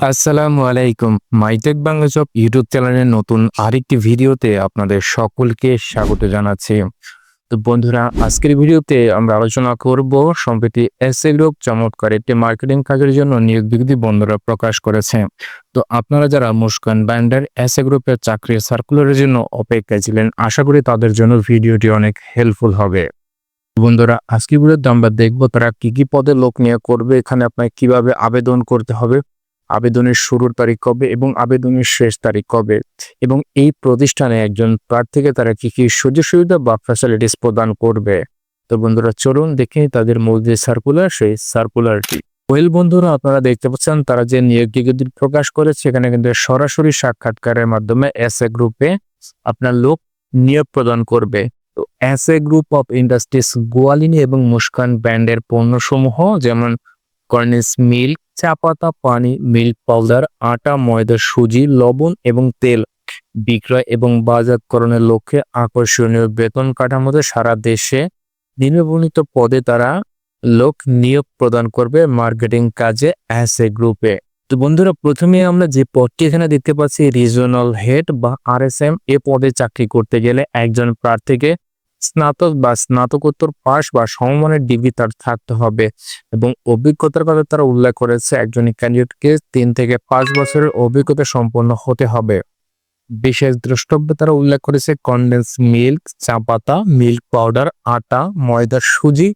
আসসালামু আলাইকুম। MyTech Bangla job YouTube চ্যানেলের নতুন আরেকটি ভিডিওতে আপনাদের সকলকে স্বাগত জানাচ্ছি। তো বন্ধুরা, আজকের ভিডিওতে আমরা আলোচনা করব সম্প্রতি এসএ গ্রুপ চমৎকার একটি মার্কেটিং কাজের জন্য নিয়োগ বিজ্ঞপ্তি বন্ধুরা প্রকাশ করেছে। তো আপনারা যারা মুস্কান ব্যান্ডের এসএ গ্রুপের চাকরির সার্কুলারের জন্য অপেক্ষায় ছিলেন, আশা করি তাদের জন্য ভিডিওটি অনেক হেল্পফুল হবে। বন্ধুরা, আজকের ভিডিওতে আমরা দেখব তারা কি কি পদে লোক নিয়োগ করবে, এখানে আপনাকে কীভাবে আবেদন করতে হবে আবেদনের শুরুর তারিখ কবে এবং আবেদনের শেষ তারিখ কবে? এবং এই প্রতিষ্ঠানে একজন প্রার্থীকে তারা কি কি সুযোগ সুবিধা বা ফ্যাসিলিটিস প্রদান করবে? তো বন্ধুরা, চলুন দেখে তাদের মূল যে সার্কুলার সেই সার্কুলারটি ওয়েল বন্ধুরা, আপনারা দেখতে পাচ্ছেন তারা যে নিয়োগ বিজ্ঞপ্তি প্রকাশ করেছে, এখানে কিন্তু সরাসরি সাক্ষাৎকারের মাধ্যমে এস এ গ্রুপে আপনার লোক নিয়োগ প্রদান করবে। তো S A group of industries Goalini এবং মুস্কান ব্র্যান্ডের পণ্যসমূহ, যেমন কর্নিস মিল্ক, চা পাতা, পানি, মিল্ক পাউডার, আটা, ময়দা, সুজি, লবণ এবং তেল বিক্রয় এবং বাজারকরণের লক্ষ্যে আকর্ষণীয় বেতন কাঠামোতে সারা দেশে নিম্নবর্ণিত পদে তারা লোক নিয়োগ প্রদান করবে মার্কেটিং কাজে অ্যাস গ্রুপে। তো বন্ধুরা, প্রথমে আমরা যে পদটি এখানে দেখতে পাচ্ছি রিজনাল হেড বা আর এ পদে চাকরি করতে গেলে একজন প্রার্থীকে স্নাতক বা স্নাতকোত্তর পাস বা সমমানের ডিগ্রি তার থাকতে হবে এবং অভিজ্ঞতার কথা তারা উল্লেখ করেছে, একজন ক্যান্ডিডেটকে তিন থেকে পাঁচ বছরের অভিজ্ঞতা সম্পন্ন হতে হবে। বিশেষ দ্রষ্টব্য তারা উল্লেখ করেছে কন্ডেন্স মিল্ক চা পাতা মিল্ক পাউডার আটা, ময়দার সুজি,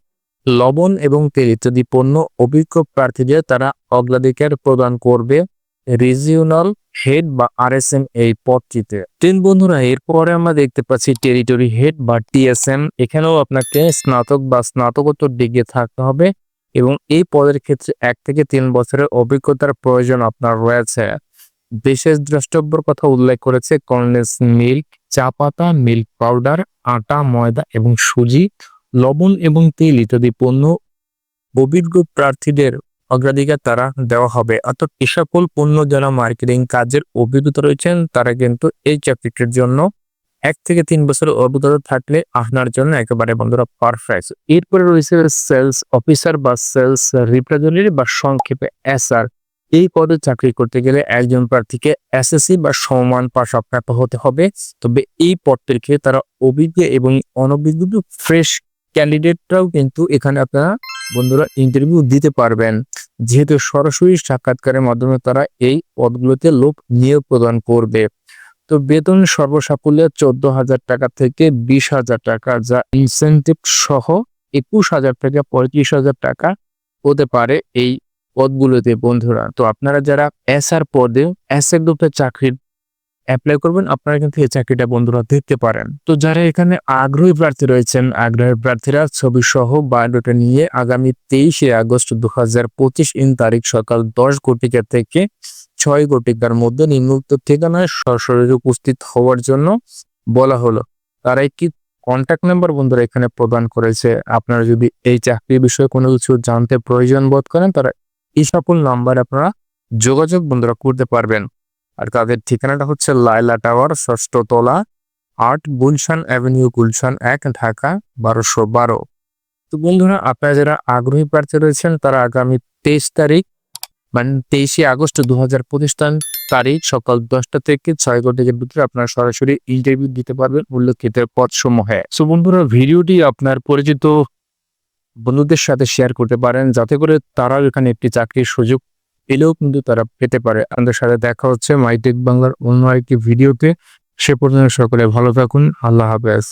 লবণ এবং তেল ইত্যাদি পণ্য অভিজ্ঞ প্রার্থীদের তারা অগ্রাধিকার প্রদান করবে। রিজিওনাল হেড বা আর এস এম এই পদটিতে। তিন বন্ধুরা, এরপরে আমরা দেখতে পাচ্ছি টেরিটরি হেড বা টিএসএম এখানেও আপনাকে স্নাতক বা স্নাতকোত্তর ডিগ্রি থাকতে হবে এবং এই পদের ক্ষেত্রে এক থেকে তিন বছরের অভিজ্ঞতার প্রয়োজন আপনার রয়েছে। বিশেষ দ্রষ্টব্যর কথা উল্লেখ করেছে কর্নেস মিল্ক, চা পাতা, মিল্ক পাউডার, আটা, ময়দা এবং সুজি, লবণ এবং তেল ইত্যাদি পণ্য অভিজ্ঞ প্রার্থীদের অগ্রাধিকার তারা দেওয়া হবে। অর্থাৎ এই সকল পণ্য যারা মার্কেটিং কাজের অভিজ্ঞতা রয়েছেন। তারা কিন্তু এই চাকরিটির জন্য এক থেকে তিন বছরের অভিজ্ঞতা থাকলে আপনার জন্য একেবারে বন্ধুরা পারফেক্ট এরপরে রয়েছে সেলস অফিসার বা সেলস রিপ্রেজেন্টেটিভ বা সংক্ষেপে এসআর এই পদে চাকরি করতে গেলে একজন প্রার্থীকে এসএসসি বা সমান পাশ প্রাপ্ত হতে হবে। তবে এই পদটির ক্ষেত্রে তারা অভিজ্ঞ এবং অনভিজ্ঞ ফ্রেশ ক্যান্ডিডেটরাও কিন্তু এখানে আপনারা বন্ধুরা ইন্টারভিউ দিতে পারবেন। যেহেতু সরাসরি সাক্ষাৎকারের মাধ্যমে তারা এই পদগুলোতে লোক নিয়োগ প্রদান করবে। তো বেতন সর্বসাকুল্যে চোদ্দ হাজার টাকা থেকে বিশ হাজার টাকা, যা ইনসেন্টিভ সহ একুশ হাজার থেকে পঁয়ত্রিশ হাজার টাকা হতে পারে এই পদগুলোতে বন্ধুরা। তো আপনারা যারা এস আর পদে এস এর গ্রুপে চাকরির অ্যাপ্লাই করবেন, আপনারা কিন্তু এই চাকরিটা বন্ধুরা দেখতে পারেন। তো যারা এখানে আগ্রহী প্রার্থী রয়েছেন, আগ্রহী প্রার্থীরা ছবি সহ বায়োডাটা নিয়ে আগামী তেইশে আগস্ট দু হাজার পঁচিশ ইন তারিখ সকাল দশ ঘটিকা থেকে ছয় ঘটিকার মধ্যে নিম্নোক্ত ঠিকানায় সরাসরি উপস্থিত হওয়ার জন্য বলা হলো। তারা একটি কন্ট্যাক্ট নাম্বার বন্ধুরা এখানে প্রদান করেছে? আপনারা যদি এই চাকরির বিষয়ে কোনো কিছু জানতে প্রয়োজন বোধ করেন তারা এই সকল নাম্বার আপনারা যোগাযোগ বন্ধুরা করতে পারবেন। আর তাদের ঠিকানাটা হচ্ছে লাইলা টাওয়ার, ষষ্ঠ তলা, আট গুলশান অ্যাভিনিউ, গুলশান এক, ঢাকা বারোশো বারো। তো বন্ধুরা, আপনারা যারা আগ্রহী প্রার্থী রয়েছেন, তারা আগামী তেইশ তারিখ মানে তেইশে আগস্ট দু হাজার পঁচিশ তারিখ সকাল দশটা থেকে ছয় ঘটিকের ভিতরে আপনারা সরাসরি ইন্টারভিউ দিতে পারবেন উল্লেখিত পদ সমূহে সো বন্ধুরা, ভিডিওটি আপনার পরিচিত বন্ধুদের সাথে শেয়ার করতে পারেন, যাতে করে তারাও এখানে একটি চাকরির সুযোগ পেলেও কিন্তু তারা পেতে পারে। আমাদের সাথে দেখা হচ্ছে মাইটেক বাংলার অন্য একটি ভিডিওতে। সে পর্যন্ত সকলে ভালো থাকুন। আল্লাহ হাফেজ।